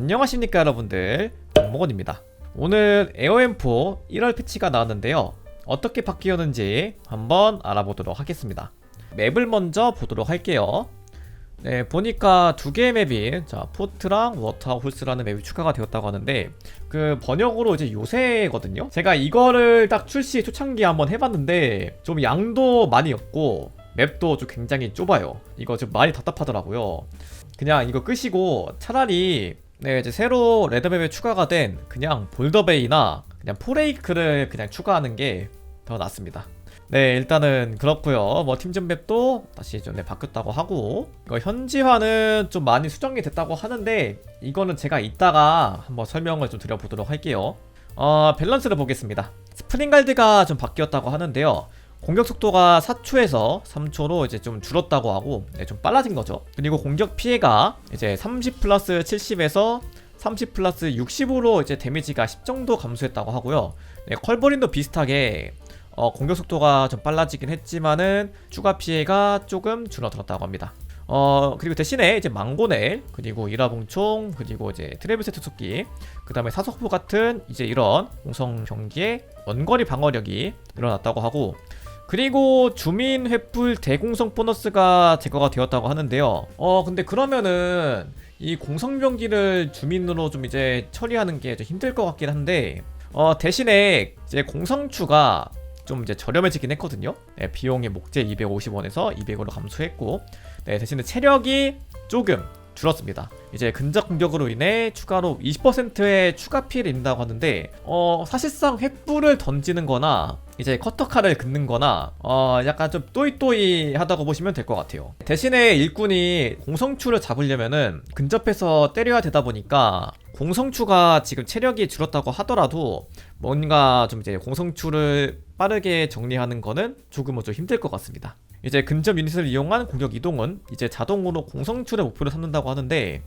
안녕하십니까 여러분들. 박목원입니다. 오늘 에어엠4 1월 패치가 나왔는데요. 어떻게 바뀌었는지 한번 알아보도록 하겠습니다. 맵을 먼저 보도록 할게요. 네 보니까 두 개의 맵이 자 포트랑 워터홀스라는 맵이 추가가 되었다고 하는데 그 번역으로 이제 요새거든요. 제가 이거를 딱 출시 초창기에 한번 해봤는데 좀 양도 많이 없고 맵도 좀 굉장히 좁아요. 이거 좀 많이 답답하더라고요. 그냥 이거 끄시고 차라리 네 이제 새로 레드맵에 추가가 된 그냥 볼더베이나 그냥 포레이크를 그냥 추가하는 게 더 낫습니다. 네 일단은 그렇고요. 뭐 팀전 맵도 다시 좀 네, 바뀌었다고 하고 현지화는 좀 많이 수정이 됐다고 하는데 이거는 제가 이따가 한번 설명을 좀 드려보도록 할게요. 어 밸런스를 보겠습니다. 스프링갈드가 좀 바뀌었다고 하는데요 공격 속도가 4초에서 3초로 이제 좀 줄었다고 하고 네, 좀 빨라진 거죠. 그리고 공격 피해가 이제 30 플러스 70에서 30 플러스 60으로 이제 데미지가 10 정도 감소했다고 하고요. 네, 컬버린도 비슷하게 어, 공격 속도가 좀 빨라지긴 했지만은 추가 피해가 조금 줄어들었다고 합니다. 어 그리고 대신에 이제 망고넬 그리고 이라봉총 그리고 이제 트래비스 투속기 그 다음에 사석포 같은 이제 이런 공성 경기의 원거리 방어력이 늘어났다고 하고 그리고 주민 횃불 대공성 보너스가 제거가 되었다고 하는데요. 어 근데 그러면은 이 공성병기를 주민으로 좀 이제 처리하는 게 좀 힘들 것 같긴 한데 어 대신에 이제 공성추가 좀 이제 저렴해지긴 했거든요. 네, 비용이 목재 250원에서 200으로 감소했고 네, 대신에 체력이 조금 줄었습니다. 이제 근접 공격으로 인해 추가로 20%의 추가 피해를 입는다고 하는데 어 사실상 횃불을 던지는 거나 이제 커터칼을 긋는 거나 어 약간 좀 또이또이 하다고 보시면 될 것 같아요. 대신에 일꾼이 공성추를 잡으려면은 근접해서 때려야 되다 보니까 공성추가 지금 체력이 줄었다고 하더라도 뭔가 좀 이제 공성추를 빠르게 정리하는 거는 조금은 좀 힘들 것 같습니다. 이제 근접 유닛을 이용한 공격 이동은 이제 자동으로 공성출의 목표를 삼는다고 하는데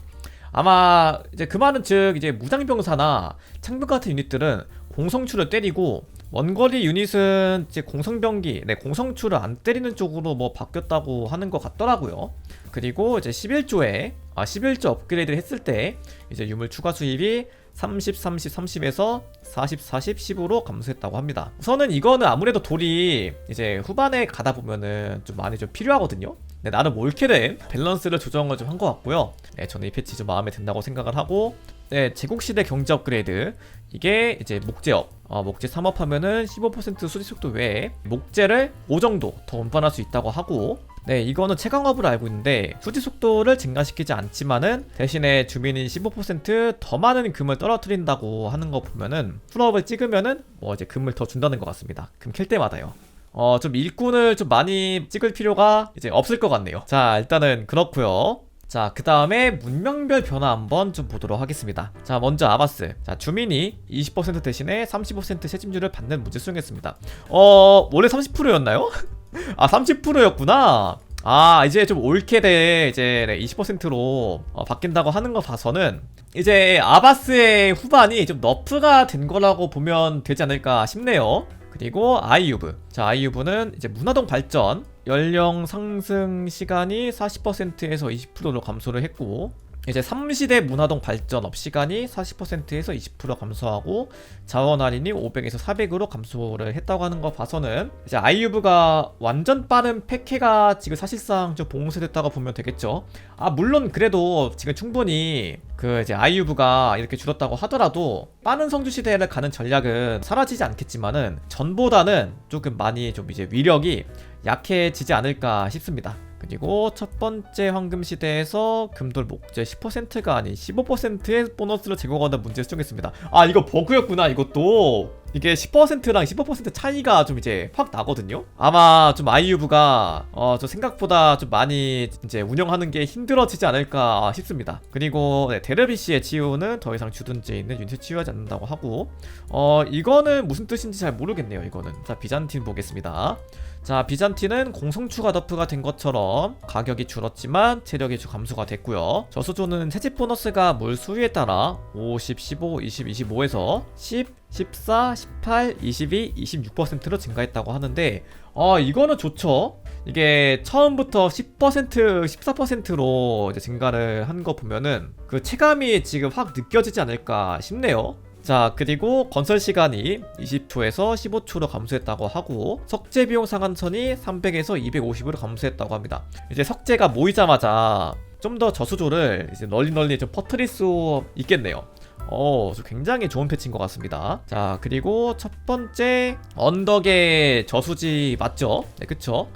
아마 이제 그 말은 즉 이제 무장병사나 창병 같은 유닛들은 공성출을 때리고 원거리 유닛은 이제 공성병기, 네 공성출을 안 때리는 쪽으로 뭐 바뀌었다고 하는 것 같더라고요. 그리고 이제 11조에 아 11조 업그레이드를 했을 때 이제 유물 추가 수입이 30, 30, 30에서 40, 40, 10으로 감소했다고 합니다. 우선은 이거는 아무래도 돌이 이제 후반에 가다 보면은 좀 많이 좀 필요하거든요. 네, 나름 옳게 된 밸런스를 조정을 좀 한 것 같고요. 네, 저는 이 패치 좀 마음에 든다고 생각을 하고, 네, 제국시대 경제 업그레이드. 이게 이제 목재업. 어, 목재 3업 하면은 15% 수리 속도 외에 목재를 5 정도 더 운반할 수 있다고 하고, 네, 이거는 최강업으로 알고 있는데 수지 속도를 증가시키지 않지만은 대신에 주민이 15%더 많은 금을 떨어뜨린다고 하는 거 보면은 풀업을 찍으면은 뭐 이제 금을 더 준다는 것 같습니다. 금 캘 때마다요. 어, 좀 일꾼을 좀 많이 찍을 필요가 이제 없을 것 같네요. 자, 일단은 그렇고요. 자, 그 다음에 문명별 변화 한번 좀 보도록 하겠습니다. 자, 먼저 아바스. 자, 주민이 20% 대신에 30% 세집률을 받는 문제 수정했습니다. 어, 원래 30%였나요? 아 30%였구나 아 이제 좀 옳게 돼 이제 20%로 어, 바뀐다고 하는 거 봐서는 이제 아바스의 후반이 좀 너프가 된 거라고 보면 되지 않을까 싶네요 그리고 아이유브 자 아이유브는 이제 문화동 발전 연령 상승 시간이 40%에서 20%로 감소를 했고 이제 3시대 문화동 발전 업 시간이 40%에서 20% 감소하고 자원 할인이 500에서 400으로 감소를 했다고 하는 거 봐서는 이제 아이유브가 완전 빠른 패케가 지금 사실상 좀 봉쇄됐다고 보면 되겠죠. 아 물론 그래도 지금 충분히 그 이제 아이유브가 이렇게 줄었다고 하더라도 빠른 성주 시대를 가는 전략은 사라지지 않겠지만은 전보다는 조금 많이 좀 이제 위력이 약해지지 않을까 싶습니다. 그리고 첫 번째 황금 시대에서 금돌 목재 10%가 아닌 15%의 보너스를 제공하는 문제를 수정했습니다. 아 이거 버그였구나 이것도 이게 10%랑 15% 차이가 좀 이제 확 나거든요. 아마 좀 아이유브가 어저 생각보다 좀 많이 이제 운영하는 게 힘들어지지 않을까 싶습니다. 그리고 네, 데르비시의 치유는 더 이상 주둔지에 있는 유닛을 치유하지 않는다고 하고 어 이거는 무슨 뜻인지 잘 모르겠네요. 이거는 자 비잔틴 보겠습니다. 자 비잔티는 공성 추가 너프가 된 것처럼 가격이 줄었지만 체력이 좀 감소가 됐고요 저수조는 채집 보너스가 물 수위에 따라 50, 15, 20, 25에서 10, 14, 18, 22, 26%로 증가했다고 하는데 아 이거는 좋죠 이게 처음부터 10%, 14%로 이제 증가를 한 거 보면은 그 체감이 지금 확 느껴지지 않을까 싶네요. 자, 그리고 건설 시간이 20초에서 15초로 감소했다고 하고 석재 비용 상한선이 300에서 250으로 감소했다고 합니다. 이제 석재가 모이자마자 좀 더 저수조를 이제 널리 널리 좀 퍼뜨릴 수 있겠네요. 어, 저 굉장히 좋은 패치인 것 같습니다. 자, 그리고 첫 번째 언덕의 저수지 맞죠? 네, 그쵸?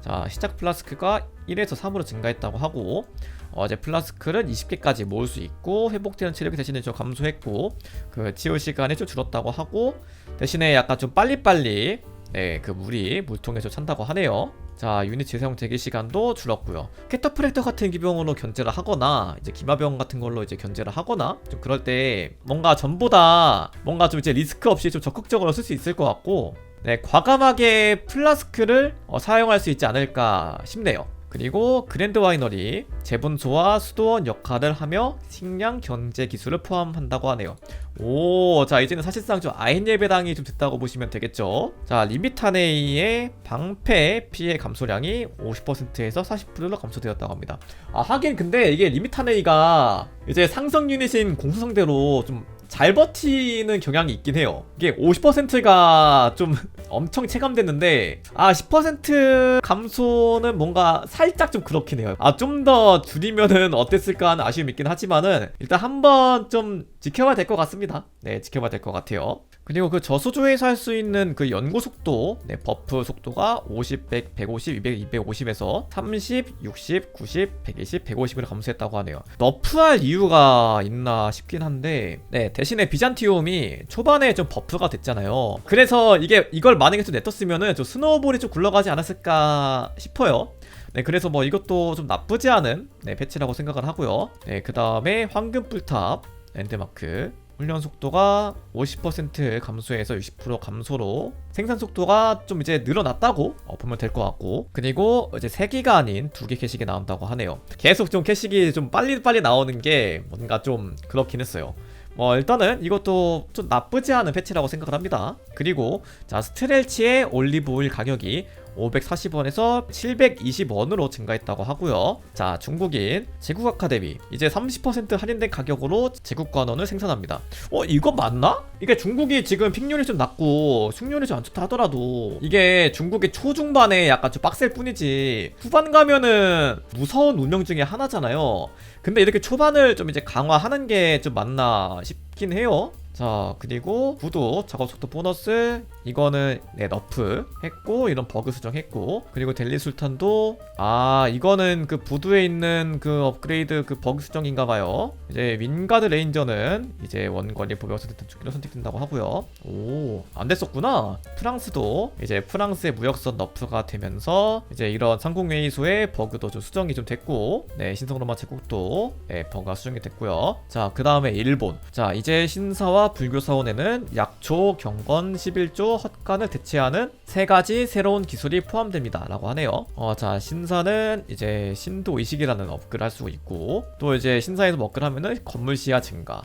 자, 시작 플라스크가 1에서 3으로 증가했다고 하고 어제 플라스크를 20개까지 모을 수 있고 회복되는 체력이 대신에 좀 감소했고 그 치유 시간이 좀 줄었다고 하고 대신에 약간 좀 빨리빨리 네, 그 물이 물통에서 찬다고 하네요. 자, 유닛 재사용 대기 시간도 줄었고요. 캐터프렉터 같은 기병으로 견제를 하거나 이제 기마병 같은 걸로 이제 견제를 하거나 좀 그럴 때 뭔가 전보다 뭔가 좀 이제 리스크 없이 좀 적극적으로 쓸 수 있을 것 같고 네, 과감하게 플라스크를 어, 사용할 수 있지 않을까 싶네요. 그리고 그랜드 와이너리 재분소와 수도원 역할을 하며 식량 견제 기술을 포함한다고 하네요. 오, 자 이제는 사실상 좀 아인 예배당이 좀 됐다고 보시면 되겠죠. 자 리미타네이의 방패 피해 감소량이 50%에서 40%로 감소되었다고 합니다. 아 하긴 근데 이게 리미타네이가 이제 상성 유닛인 공수성대로 좀 잘 버티는 경향이 있긴 해요. 이게 50%가 좀 엄청 체감됐는데 아 10% 감소는 뭔가 살짝 좀 그렇긴 해요. 아 좀 더 줄이면은 어땠을까 하는 아쉬움이 있긴 하지만은 일단 한번 좀 지켜봐야 될 것 같습니다. 네, 지켜봐야 될 것 같아요. 그리고 그 저수조에서 할 수 있는 그 연구 속도, 네, 버프 속도가 50, 100, 150, 200, 250에서 30, 60, 90, 120, 150으로 감소했다고 하네요. 너프할 이유가 있나 싶긴 한데, 네, 대신에 비잔티움이 초반에 좀 버프가 됐잖아요. 그래서 이게 이걸 만약에 좀 냈었으면은 좀 스노우볼이 좀 굴러가지 않았을까 싶어요. 네, 그래서 뭐 이것도 좀 나쁘지 않은 네, 패치라고 생각을 하고요. 네, 그 다음에 황금 뿔탑 랜드마크 훈련 속도가 50% 감소해서 60% 감소로 생산 속도가 좀 이제 늘어났다고 어, 보면 될 것 같고 그리고 이제 3개가 아닌 2개 캐식이 나온다고 하네요. 계속 좀 캐식이 좀 빨리빨리 나오는 게 뭔가 좀 그렇긴 했어요. 뭐 일단은 이것도 좀 나쁘지 않은 패치라고 생각을 합니다. 그리고 자 스트렐치의 올리브오일 가격이 540원에서 720원으로 증가했다고 하고요. 자, 중국인 제국 아카데미 이제 30% 할인된 가격으로 제국 관원을 생산합니다. 어, 이거 맞나? 이게 중국이 지금 픽률이 좀 낮고 숙률이 좀 안 좋다 하더라도 이게 중국의 초중반에 약간 좀 빡셀 뿐이지 후반 가면은 무서운 운명 중에 하나잖아요. 근데 이렇게 초반을 좀 이제 강화하는 게 좀 맞나 싶긴 해요. 자 그리고 구도 작업 속도 보너스. 이거는 네 너프 했고 이런 버그 수정했고. 그리고 델리 술탄도. 아 이거는 그 부두에 있는 그 업그레이드 그 버그 수정인가봐요. 이제 윈가드 레인저는 이제 원거리 보병 선택 축기로 선택된다고 하고요. 오 안 됐었구나. 프랑스도 이제 프랑스의 무역선 너프가 되면서 이제 이런 상공회의소의 버그도 좀 수정이 좀 됐고 네 신성로마 제국도 네 버그가 수정이 됐고요. 자 그 다음에 일본. 자 이제 신사와 불교 사원에는 약초, 경건, 11조, 헛간을 대체하는 세 가지 새로운 기술이 포함됩니다. 라고 하네요. 어, 자, 신사는 이제 신도 의식이라는 업글 할 수 있고, 또 이제 신사에서 뭐 업글 하면은 건물 시야 증가.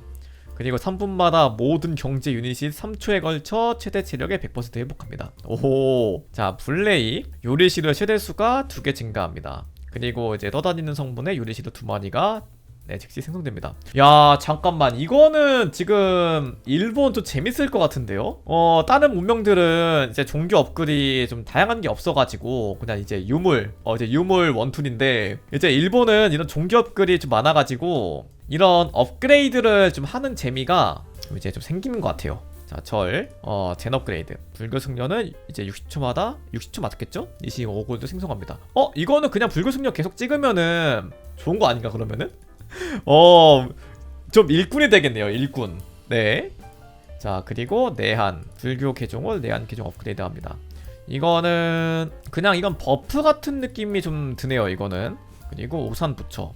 그리고 3분마다 모든 경제 유닛이 3초에 걸쳐 최대 체력의 100% 회복합니다. 오호. 자, 블레이. 요리실의 최대 수가 2개 증가합니다. 그리고 이제 떠다니는 성분의 요리실의 두 마리가 네, 즉시 생성됩니다. 야, 잠깐만. 이거는 지금 일본 좀 재밌을 것 같은데요? 어, 다른 문명들은 이제 종교 업글이 좀 다양한 게 없어가지고 그냥 이제 유물, 어, 이제 유물 원툴인데 이제 일본은 이런 종교 업글이 좀 많아가지고 이런 업그레이드를 좀 하는 재미가 좀 이제 좀 생기는 것 같아요. 자, 절, 어, 젠 업그레이드. 불교 승려는 이제 60초마다 60초 맞겠죠? 25골드 생성합니다. 어, 이거는 그냥 불교 승려 계속 찍으면은 좋은 거 아닌가 그러면은? 어, 좀 일꾼이 되겠네요. 일꾼. 네. 자, 그리고 내한. 불교 개종을 내한 개종 업그레이드 합니다. 이거는 그냥 이건 버프 같은 느낌이 좀 드네요. 이거는. 그리고 우산 부처.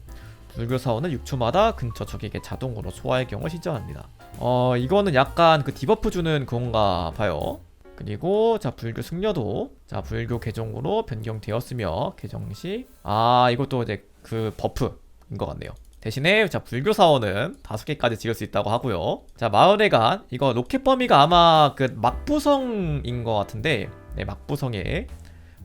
불교 사원은 6초마다 근처 적에게 자동으로 소화의 경을 시전합니다. 어, 이거는 약간 그 디버프 주는 그건가 봐요. 그리고 자 불교 승려도 자 불교 계정으로 변경되었으며 계정 시아 이것도 이제 그 버프인 것 같네요. 대신에 자 불교 사원은 다섯 개까지 지을 수 있다고 하고요. 자 마을에 간 이거 로켓 범위가 아마 그 막부성인 것 같은데 네 막부성에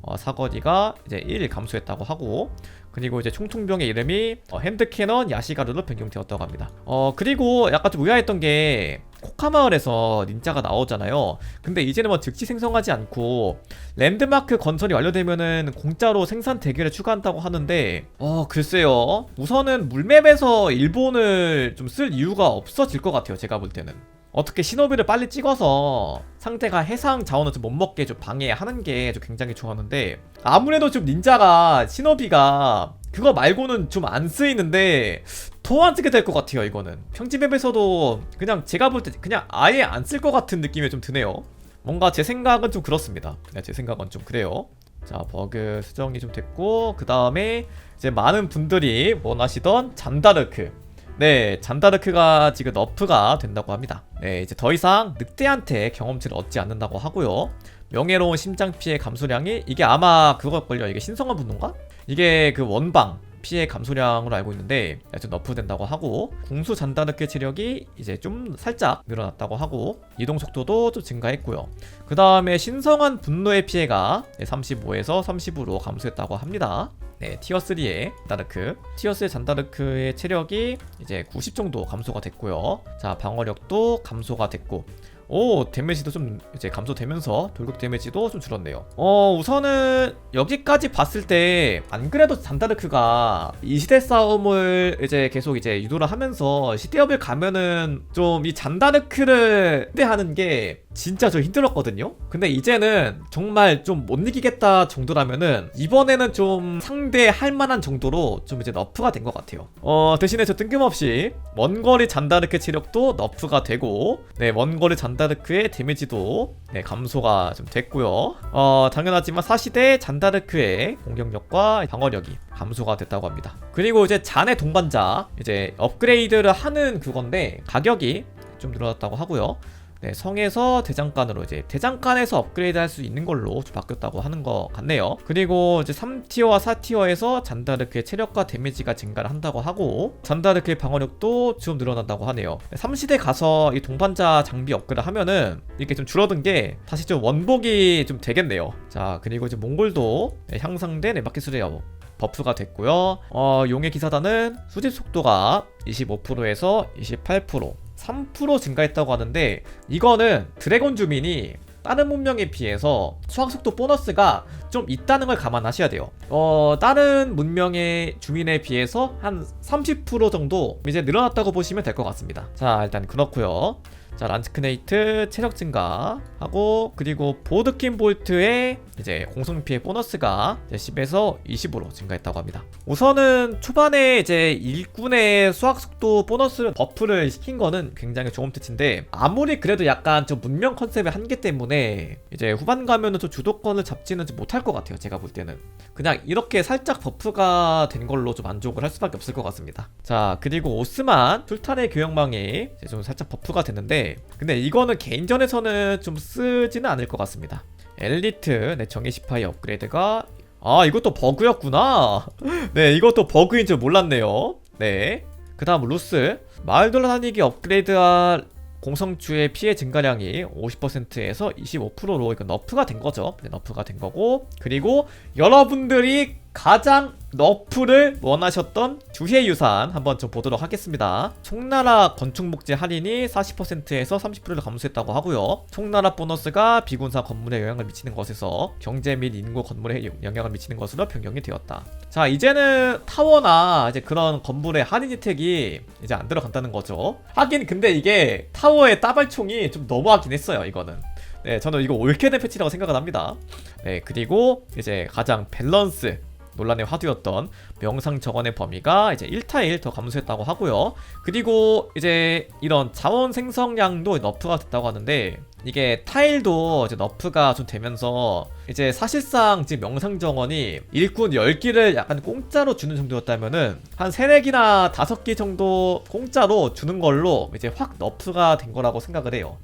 어, 사거리가 이제 1 감소했다고 하고 그리고 이제 총통병의 이름이 어, 핸드캐넌 야시가르로 변경되었다고 합니다. 어 그리고 약간 좀 의아했던 게 코카마을에서 닌자가 나오잖아요. 근데 이제는 뭐 즉시 생성하지 않고 랜드마크 건설이 완료되면은 공짜로 생산 대결을 추가한다고 하는데 어 글쎄요. 우선은 물맵에서 일본을 좀 쓸 이유가 없어질 것 같아요. 제가 볼 때는. 어떻게 시노비를 빨리 찍어서 상대가 해상 자원을 좀 못 먹게 좀 방해하는 게 좀 굉장히 좋았는데 아무래도 좀 닌자가 시노비가 그거 말고는 좀 안 쓰이는데 더 안 쓰게 될 것 같아요 이거는. 평지맵에서도 그냥 제가 볼 때 그냥 아예 안 쓸 것 같은 느낌이 좀 드네요. 뭔가 제 생각은 좀 그렇습니다. 네, 제 생각은 좀 그래요. 자 버그 수정이 좀 됐고 그 다음에 이제 많은 분들이 원하시던 잔다르크 네, 잔다르크가 지금 너프가 된다고 합니다. 네, 이제 더 이상 늑대한테 경험치를 얻지 않는다고 하고요. 명예로운 심장 피해 감소량이 이게 아마 그걸걸요. 이게 신성한 분노인가? 이게 그 원방 피해 감소량으로 알고 있는데 좀 너프된다고 하고 궁수 잔다르크 체력이 이제 좀 살짝 늘어났다고 하고 이동 속도도 좀 증가했고요. 그 다음에 신성한 분노의 피해가 35에서 30으로 감소했다고 합니다. 네, 티어 3의 다르크. 티어 3의 잔다르크의 체력이 이제 90 정도 감소가 됐고요. 자, 방어력도 감소가 됐고. 오, 데미지도 좀 이제 감소되면서 돌격 데미지도 좀 줄었네요. 어, 우선은 여기까지 봤을 때 안 그래도 잔다르크가 이 시대 싸움을 이제 계속 이제 유도를 하면서 시대업을 가면은 좀 이 잔다르크를 대하는 게 진짜 좀 힘들었거든요. 근데 이제는 정말 좀 못 이기겠다 정도라면은 이번에는 좀 상대할 만한 정도로 좀 이제 너프가 된 것 같아요. 어 대신에 저 뜬금없이 원거리 잔다르크 체력도 너프가 되고 네 원거리 잔다르크 의 데미지도 네 감소가 좀 됐고요. 어 당연하지만 사시대 잔다르크의 공격력과 방어력이 감소가 됐다고 합니다. 그리고 이제 잔의 동반자 이제 업그레이드를 하는 그건데 가격이 좀 늘어났다고 하고요. 네, 성에서 대장간으로 이제 대장간에서 업그레이드 할 수 있는 걸로 좀 바뀌었다고 하는 것 같네요. 그리고 이제 3티어와 4티어에서 잔다르크의 체력과 데미지가 증가를 한다고 하고 잔다르크의 방어력도 좀 늘어난다고 하네요. 3시대 가서 이 동반자 장비 업그레이드 하면은 이렇게 좀 줄어든 게 다시 좀 원복이 좀 되겠네요. 자, 그리고 이제 몽골도 네, 향상된 에바키 수레어 버프가 됐고요. 어, 용의 기사단은 수집 속도가 25%에서 28% 3% 증가했다고 하는데 이거는 드래곤 주민이 다른 문명에 비해서 수학 속도 보너스가 좀 있다는 걸 감안하셔야 돼요. 어, 다른 문명의 주민에 비해서 한 30% 정도 이제 늘어났다고 보시면 될 것 같습니다. 자, 일단 그렇고요. 자 란츠크네이트 체력 증가 하고 그리고 보드킨 볼트의 이제 공성 피해 보너스가 이제 10에서 20으로 증가했다고 합니다. 우선은 초반에 이제 일꾼의 수학 속도 보너스 버프를 시킨 거는 굉장히 좋은 뜻인데 아무리 그래도 약간 좀 문명 컨셉의 한계 때문에 이제 후반 가면은 좀 주도권을 잡지는 못할 것 같아요. 제가 볼 때는 그냥 이렇게 살짝 버프가 된 걸로 좀 만족을 할 수밖에 없을 것 같습니다. 자 그리고 오스만 술탄의 교역망이 이제 좀 살짝 버프가 됐는데 근데 이거는 개인전에서는 좀 쓰지는 않을 것 같습니다. 엘리트 네 정의 시파이 업그레이드가 아 이것도 버그였구나. 네 이것도 버그인 줄 몰랐네요. 네. 그 다음 루스 마을 돌아다니기 업그레이드와 공성주의 피해 증가량이 50%에서 25%로 이거 너프가 된 거죠. 네, 너프가 된 거고 그리고 여러분들이 가장 너프를 원하셨던 주해 유산 한번 좀 보도록 하겠습니다. 총나라 건축목재 할인이 40%에서 30%를 감소했다고 하고요. 총나라 보너스가 비군사 건물에 영향을 미치는 것에서 경제 및 인구 건물에 영향을 미치는 것으로 변경이 되었다. 자 이제는 타워나 이제 그런 건물의 할인 혜택이 이제 안 들어간다는 거죠. 하긴 근데 이게 타워의 따발총이 좀 너무하긴 했어요. 이거는. 네, 저는 이거 옳게 된 패치라고 생각을 합니다. 네, 그리고 이제 가장 밸런스 논란의 화두였던 명상 정원의 범위가 이제 1타일 더 감소했다고 하고요. 그리고 이제 이런 자원 생성량도 너프가 됐다고 하는데 이게 타일도 이제 너프가 좀 되면서 이제 사실상 지금 명상 정원이 일꾼 10기를 약간 공짜로 주는 정도였다면은 한 3, 4기나 5기 정도 공짜로 주는 걸로 이제 확 너프가 된 거라고 생각을 해요.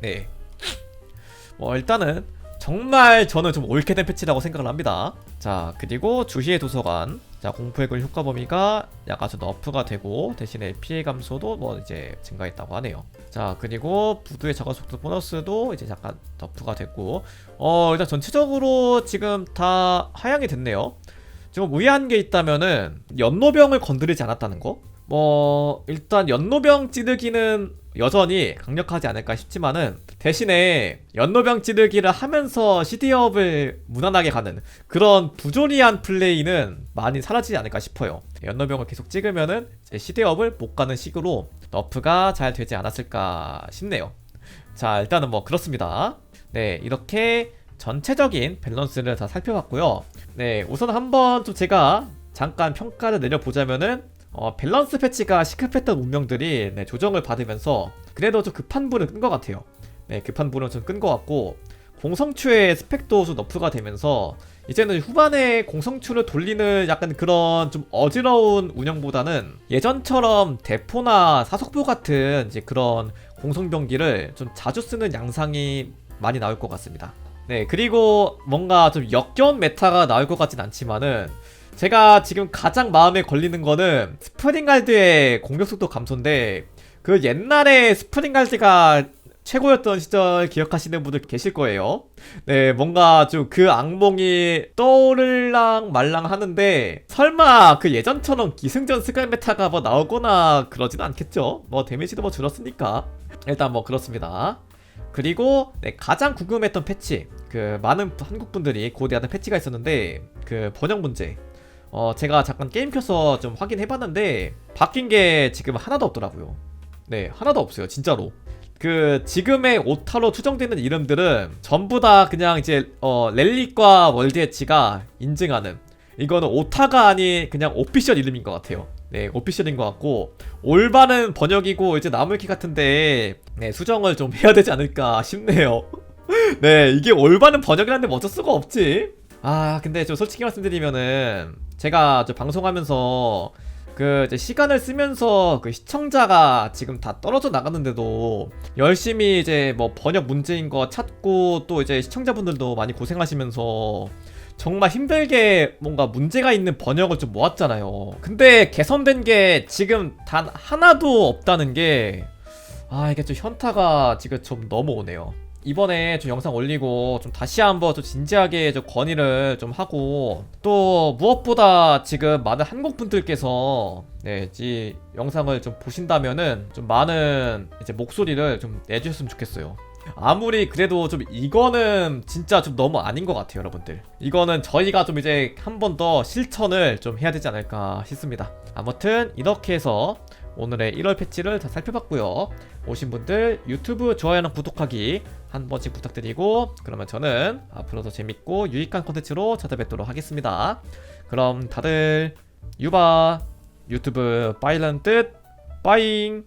네. 어, 일단은 정말 저는 좀 옳게 된 패치라고 생각을 합니다. 자, 그리고 주시의 도서관. 자, 공포의 글 효과 범위가 약간 좀 너프가 되고 대신에 피해 감소도 뭐 이제 증가했다고 하네요. 자, 그리고 부두의 저가 속도 보너스도 이제 약간 너프가 됐고 어, 일단 전체적으로 지금 다 하향이 됐네요. 좀 의아한 게 있다면은 연노병을 건드리지 않았다는 거? 뭐 일단 연노병 찌르기는 여전히 강력하지 않을까 싶지만은 대신에 연노병 찌르기를 하면서 시디업을 무난하게 가는 그런 부조리한 플레이는 많이 사라지지 않을까 싶어요. 연노병을 계속 찍으면은 시디업을 못 가는 식으로 너프가 잘 되지 않았을까 싶네요. 자 일단은 뭐 그렇습니다. 네 이렇게 전체적인 밸런스를 다 살펴봤고요. 네 우선 한번 좀 제가 잠깐 평가를 내려보자면은 어, 밸런스 패치가 시급했던 운명들이 네, 조정을 받으면서 그래도 좀 급한 불을 끈것 같아요. 네, 급한 불은 좀 끈 것 같고 공성추의 스펙도 좀 너프가 되면서 이제는 후반에 공성추를 돌리는 약간 그런 좀 어지러운 운영보다는 예전처럼 대포나 사속보 같은 이제 그런 공성병기를 좀 자주 쓰는 양상이 많이 나올 것 같습니다. 네, 그리고 뭔가 좀 역겨운 메타가 나올 것 같진 않지만은 제가 지금 가장 마음에 걸리는 거는 스프링갈드의 공격속도 감소인데 그 옛날에 스프링갈드가 최고였던 시절 기억하시는 분들 계실 거예요. 네, 뭔가 좀 그 악몽이 떠오를랑 말랑 하는데 설마 그 예전처럼 기승전 스칼 메타가 뭐 나오거나 그러진 않겠죠? 뭐 데미지도 뭐 줄었으니까 일단 뭐 그렇습니다. 그리고 네, 가장 궁금했던 패치 그 많은 한국 분들이 고대하는 패치가 있었는데 그 번역 문제 어 제가 잠깐 게임 켜서 좀 확인해봤는데 바뀐 게 지금 하나도 없더라고요. 네 하나도 없어요 진짜로. 그 지금의 오타로 추정되는 이름들은 전부 다 그냥 이제 어 렐릭과 월드 엣지가 인증하는 이거는 오타가 아닌 그냥 오피셜 이름인 것 같아요. 네 오피셜인 것 같고 올바른 번역이고 이제 나물키 같은데 네 수정을 좀 해야 되지 않을까 싶네요. 네 이게 올바른 번역이라는데 뭐 어쩔 수가 없지. 아 근데 좀 솔직히 말씀드리면은 제가 저 방송하면서 그 시간을 쓰면서 그 시청자가 지금 다 떨어져 나갔는데도 열심히 이제 뭐 번역 문제인 거 찾고 또 이제 시청자분들도 많이 고생하시면서 정말 힘들게 뭔가 문제가 있는 번역을 좀 모았잖아요. 근데 개선된 게 지금 단 하나도 없다는 게 아 이게 좀 현타가 지금 좀 넘어오네요. 이번에 좀 영상 올리고 좀 다시 한번 좀 진지하게 좀 건의를 좀 하고 또 무엇보다 지금 많은 한국 분들께서 네, 이 영상을 좀 보신다면은 좀 많은 이제 목소리를 좀 내주셨으면 좋겠어요. 아무리 그래도 좀 이거는 진짜 좀 너무 아닌 것 같아요, 여러분들. 이거는 저희가 좀 이제 한 번 더 실천을 좀 해야 되지 않을까 싶습니다. 아무튼 이렇게 해서 오늘의 1월 패치를 다 살펴봤고요. 오신 분들 유튜브 좋아요랑 구독하기 한 번씩 부탁드리고 그러면 저는 앞으로도 재밌고 유익한 콘텐츠로 찾아뵙도록 하겠습니다. 그럼 다들 유바 유튜브 빠이란 뜻 빠잉